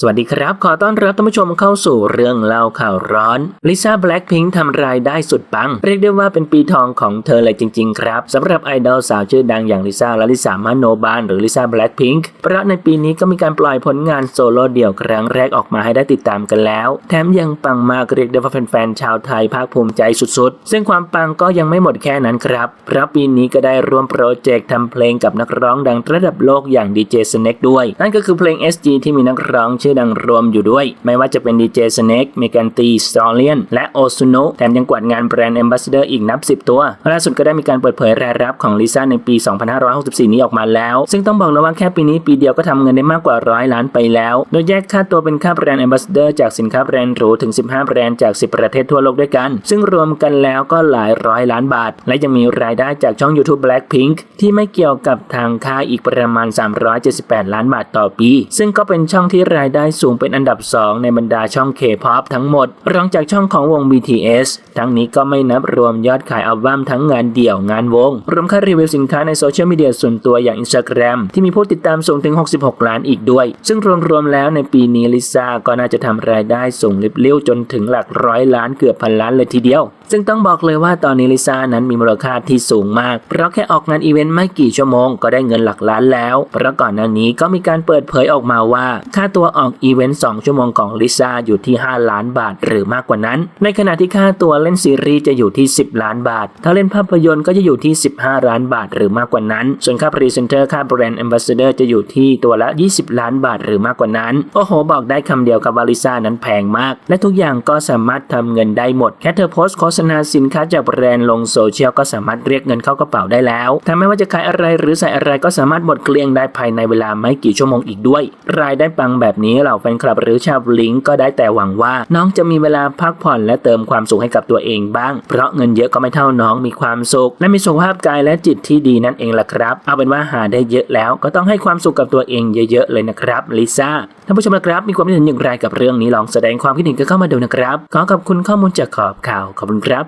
สวัสดีครับ ขอต้อนรับท่านผู้ชมเข้าสู่เรื่องเล่าข่าวร้อนลิซ่าแบล็ k พิงค์ทำรายได้สุดปัง เรียกได้ว่าเป็นปีทองของเธอเลยจริง ๆ ครับสำหรับไอดอลสาวชื่อดังอย่างลิซ่าและลิซ่ามาโนบานหรือลิซ่าแบล็ k พิงค์เพราะในปีนี้ก็มีการปล่อยผลงานโซโล่เดี่ยวครั้งแรกออกมาให้ได้ติดตามกันแล้ว แถมยังปังมากเรียกได้ว่าแฟนๆชาวไทยภาคภูมิใจสุดๆ ซึ่งความปังก็ยังไม่หมดแค่นั้นครับเพราะปีนี้ก็ได้ร่วมโปรเจกต์ทำเพลงกับนักร้องดังระดับโลกอย่างดีเจสเน็กด้วย นั่นก็คือเพลง SG ที่มีนักร้องชื่อดังรวมอยู่ด้วย ไม่ว่าจะเป็นดีเจสเน็กเมกันตีสตอเลียนและโอซุโนแถมยังกวาดงานแบรนด์ a อ b บ s สเดอร์อีกนับ 10 ตัว ล่าสุดก็ได้มีการเปิดเผยรายรับของลิซ่าในปี 2564 นี้ออกมาแล้ว ซึ่งต้องบอกเลยว่าแค่ปีนี้ปีเดียวก็ทำเงินได้มากกว่าร้อยล้านไปแล้ว โดยแยกค่าตัวเป็นค่าแบรนด์ a อ b บ s สเดอร์จากสินค้าแบรนด์หรูถึง 15 แบรนด์จาก 10 ประเทศทั่วโลกด้วยกัน ซึ่งรวมกันแล้วก็หลายร้อยล้านบาท และยังมีรายได้จากช่อง YouTube Blackpink ที่ไม่เกี่ยวกับทางค่าอีกประมาณ 378 ล้านบาทต่อปี ซึ่งก็เป็นช่องที่รายได้สูงเป็นอันดับ 2 ในบรรดาช่อง K-POP ทั้งหมด รองจากช่องของวง BTS ทั้งนี้ก็ไม่นับรวมยอดขายอัลบั้มทั้งงานเดี่ยวงานวง รวมค่ารีวิวสินค้าในโซเชียลมีเดียส่วนตัวอย่าง Instagram ที่มีผู้ติดตามสูงถึง 66 ล้านอีกด้วย ซึ่งรวมๆแล้วในปีนี้ลิซ่าก็น่าจะทำรายได้สูงลิบลิ่วจนถึงหลักร้อยล้านเกือบพันล้านเลยทีเดียวซึ่งต้องบอกเลยว่าตอนนี้ลิซ่านั้นมีมูลค่าที่สูงมาก เพราะแค่ออกงานอีเวนต์ไม่กี่ชั่วโมงก็ได้เงินหลักล้านแล้ว เพราะก่อนหน้านี้ก็มีการเปิดเผยออกมาว่า ค่าตัวออกออกอีเวนต์ 2 ชั่วโมงของลิซ่าอยู่ที่ 5 ล้านบาทหรือมากกว่านั้น ในขณะที่ค่าตัวเล่นซีรีส์จะอยู่ที่ 10 ล้านบาท ถ้าเล่นภาพยนตร์ก็จะอยู่ที่ 15 ล้านบาทหรือมากกว่านั้น ส่วนค่าพรีเซนเตอร์ค่าแบรนด์แอมบาสเดอร์จะอยู่ที่ตัวละ 20 ล้านบาทหรือมากกว่านั้น โอ้โห บอกได้คำเดียวกับว่าลิซ่านั้นแพงมาก และทุกอย่างก็สามารถทำเงินได้หมด แค่เธอโพสต์โฆษณาสินค้าจากแบรนด์ลงโซเชียลก็สามารถเรียกเงินเข้ากระเป๋าได้แล้วถ้าไม่ว่าจะขายอะไรหรือใส่อะไรก็สามารถหมดเกลี้ยงได้ภายในเวลาไม่กี่ชั่วโมงอีกด้วย รายได้ปังแบบนี้เหล่าแฟนคลับหรือชาวลิงก์ก็ได้แต่หวังว่าน้องจะมีเวลาพักผ่อนและเติมความสุขให้กับตัวเองบ้าง เพราะเงินเยอะก็ไม่เท่าน้องมีความสุข และมีสุขภาพกายและจิตที่ดีนั่นเองล่ะครับ เอาเป็นว่าหาได้เยอะแล้วก็ต้องให้ความสุขกับตัวเองเยอะๆเลยนะครับลิซ่าท่านผู้ชมนะครับมีความคิดเห็นอย่างไรกับเรื่องนี้ลองแสดงความคิดเห็นกันเข้ามาดูนะครับขอขอบคุณข้อมูลจากขอบข่าวขอบคุณครับ